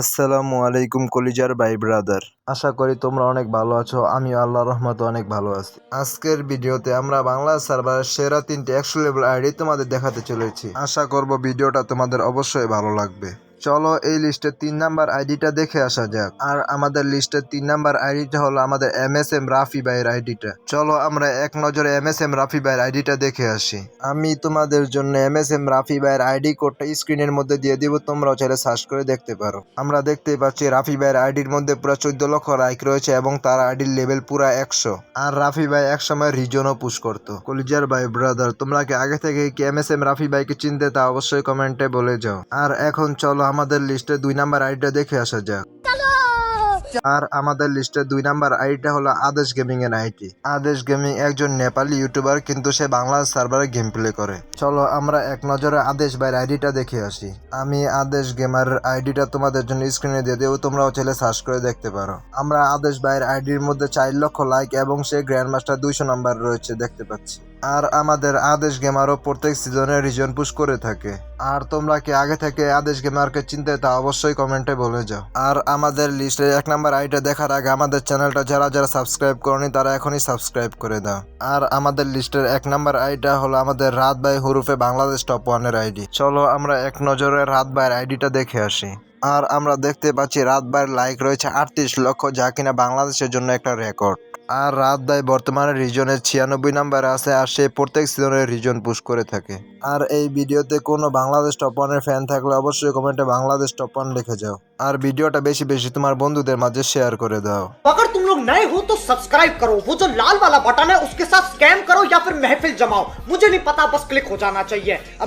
আসসালামু আলাইকুম কলিজার ভাই ব্রাদার। আশা করি তোমরা অনেক ভালো আছো আমি আল্লাহ রহমতে অনেক ভালো আছি। আজকের ভিডিওতে আমরা বাংলা সার্ভার সেরা তিনটি একশো লেভেল আইডি তোমাদের দেখাতে চলেছি। আশা করব ভিডিওটা তোমাদের অবশ্যই ভালো লাগবে। চলো এই লিস্টের তিন নাম্বার আইডিটা দেখে আসা যাক। আর আমাদের লিস্টের তিন নাম্বার আইডিটা হলো আমাদের এম এস এম রাফি ভাইয়ের আইডিটা। চলো আমরা এক নজরে এম এস এম রাফি ভাইয়ের আইডিটা দেখে আসি। আমি তোমাদের জন্য এম এস এম রাফি ভাইয়ের আইডি কোডটা স্ক্রিনের মধ্যে দিয়ে দিব, তোমরাও চাইলে সার্চ করে দেখতে পারো। আমরা দেখতে পাচ্ছি রাফি ভাইয়ের আইডির মধ্যে পুরো চোদ্দ লক্ষ লাইক রয়েছে এবং তার আইডির লেভেল পুরা একশো। আর রাফি ভাই একসময় রিজনও পুশ করতো। কলিজার ভাই ব্রাদার তোমরা কি আগে থেকে কি এম এস এম রাফি ভাইকে চিনতে তা অবশ্যই কমেন্টে বলে যাও। আর এখন চলো আমাদের লিস্টে দুই নাম্বার আইডিটা দেখে আসা যাক। আর আমাদের লিস্টে দুই নাম্বার আইডিটা হলো আদেশ গেমিং এর আইডি আদেশ গেমিং একজন নেপালি ইউটিউবার কিন্তু সে বাংলা সার্ভারে গেম প্লে করে। চলো আমরা এক নজরে আদেশ ভাইয়ের আইডিটা দেখে আসি। আমি আদেশ গেমার আইডিটা তোমাদের জন্য স্ক্রিনে দিয়ে দেবো, তোমরাও চাইলে সার্চ করে দেখতে পারো। আমরা আদেশ ভাইয়ের আইডির মধ্যে চার লক্ষ লাইক এবং সে গ্র্যান্ড মাস্টার দুইশো নাম্বার রয়েছে, দেখতে পাচ্ছি। আর আমাদের আদেশ গেমারও প্রত্যেক সিজনে রিজন পুশ করে থাকে। আর তোমরা কি আগে থেকে আদেশ গেমারকে চিনতে তা অবশ্যই কমেন্টে বলে যাও। আর আমাদের লিস্টে এক নাম্বার আইটা দেখার আগে আমাদের চ্যানেলটা যারা যারা সাবস্ক্রাইব করনি তারা এখনই সাবস্ক্রাইব করে দাও। আর আমাদের লিস্টের এক নাম্বার আইটা হলো আমাদের রাত বাই হুরুফে বাংলাদেশ টপ ওয়ানের আইডি। চলো আমরা এক নজরে রাত বাইয়ের আইডিটা দেখে আসি। আর আমরা দেখতে পাচ্ছি রাত বাইয়ের লাইক রয়েছে আটত্রিশ লক্ষ, যা কিনা বাংলাদেশের জন্য একটা রেকর্ড। আর রাত দায় বর্তমানে রিজনের ছিয়ানব্বই নাম্বারে আছে আর সে প্রত্যেক সিজনে রিজন পুশ করে থাকে আর এই ভিডিওতে কোনো বাংলাদেশ টপ ওয়ানের ফ্যান থাকলে অবশ্যই কমেন্টে বাংলাদেশ টপ ওয়ান লিখে যাও আর ভিডিওটা বেশি বেশি তোমার বন্ধুদের মাঝে শেয়ার করে দাও अगर तुम लोग नए हो तो सब्सक्राइब करो वो जो लाल वाला बटन है उसके साथ स्कैम करो या फिर महफिल जमाओ मुझे नहीं पता बस क्लिक हो जाना चाहिए अब